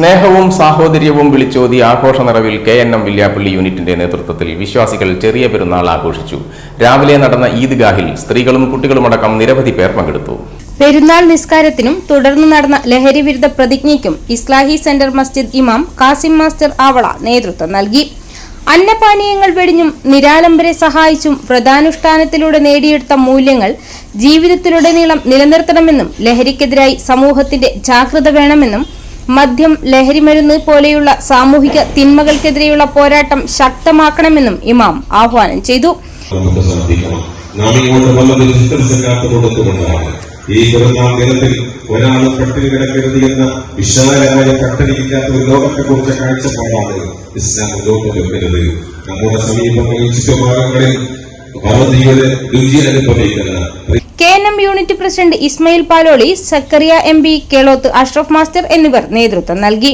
സ്നേഹവും സാഹോദര്യവും വിളിച്ചോതി ആഘോഷ നിറവിൽ കെ എൻ എം വില്യാപ്പള്ളി യൂണിറ്റിന്റെ നേതൃത്വത്തിൽ വിശ്വാസികൾ ചെറിയ പെരുന്നാൾ ആഘോഷിച്ചു. രാവിലെ നടന്ന ഈദ്ഗാഹിൽ സ്ത്രീകളും കുട്ടികളുമടക്കം നിരവധി പേർ പങ്കെടുത്തു. പെരുന്നാൾ നിസ്കാരത്തിനും തുടർന്ന് നടന്ന ലഹരി വിരുദ്ധ പ്രതിജ്ഞയ്ക്കും ഇസ്ലാഹി സെന്റർ മസ്ജിദ് ഇമാം കാസിം മാസ്റ്റർ ആവള നേതൃത്വം നൽകി. അന്നപാനീയങ്ങൾ വെടിഞ്ഞും നിരാലംബരെ സഹായിച്ചും വ്രതാനുഷ്ഠാനത്തിലൂടെ നേടിയെടുത്ത മൂല്യങ്ങൾ ജീവിതത്തിലുടനീളം നിലനിർത്തണമെന്നും ലഹരിക്കെതിരായി സമൂഹത്തിന്റെ ജാഗ്രത വേണമെന്നും മദ്യം ലഹരിമരുന്ന് പോലെയുള്ള സാമൂഹിക തിന്മകൾക്കെതിരെയുള്ള പോരാട്ടം ശക്തമാക്കണമെന്നും ഇമാം ആഹ്വാനം ചെയ്തു. ഈ പെരുന്നാൾ ദിനത്തിൽ ഒരാൾ പട്ടിണി കിടക്കരുത് എന്ന വിശാലമായ പട്ടിണിയില്ലാത്ത ഒരു ലോകത്തെ കുറിച്ച കാഴ്ചപ്പാടാണ് ഇസ്ലാം ലോകം വെക്കുന്നത് നമ്മുടെ സമീപങ്ങളിൽ ചുറ്റുഭാഗങ്ങളിൽ K N M unit president Ismail Paloli Zakariya M P Keloth Ashraf master എന്നിവർ നേതൃത്വം നൽകി.